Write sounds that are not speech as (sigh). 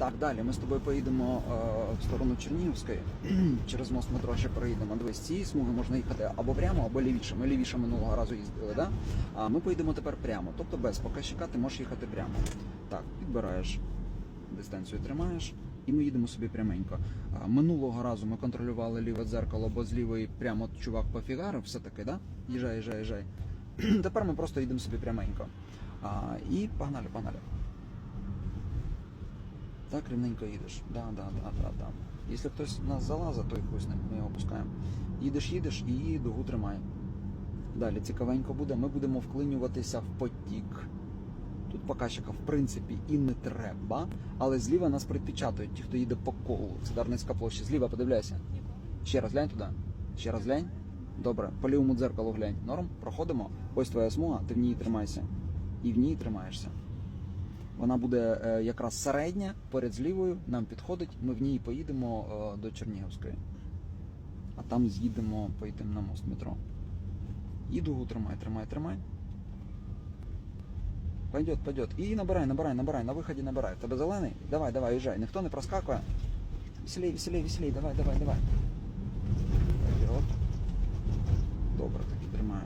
Так, далі ми з тобою поїдемо е, в сторону Чернігівської, (clears throat) через мост метро ще проїдемо. Дивись, цієї смуги можна їхати або прямо, або лівіше. Ми лівіше минулого разу їздили, да? А ми поїдемо тепер прямо. Тобто без показчика ти можеш їхати прямо. Так, підбираєш дистанцію, тримаєш, і ми їдемо собі пряменько. Минулого разу ми контролювали ліве дзеркало, бо з лівої прямо чувак пофігарив, все таки, да? Їжджай, їжджай, їжджай. (clears throat) Тепер ми просто їдемо собі пряменько. І погнали, погнали. Так, рівненько їдеш. Да, да, да, да, да. Якщо хтось нас залазить, то якусь ми його опускаємо. Їдеш, їдеш і дугу тримай. Далі цікавенько буде. Ми будемо вклинюватися в потік. Тут показчика, в принципі, і не треба, але зліва нас предпечатують, ті, хто їде по колу. Це Дарницька площа. Зліва подивляйся. Ще раз глянь туди. Ще раз глянь. Добре, по лівому дзеркалу глянь. Норм, проходимо. Ось твоя смуга, ти в ній тримайся. І в ній тримаєшся. Вона буде е, якраз середня, поряд з лівою, нам підходить, ми в ній поїдемо е, до Чернігівської. А там з'їдемо, поїдемо на мост метро. І дугу тримай, тримай, тримай. Пойдет, пойдет. І набирай, набирай, набирай, на виході набирай. Тебе зелений? Давай, давай, їжджай. Ніхто не проскакує. Веселей, веселей, веселей, давай, давай, давай. Добре, таки тримаю.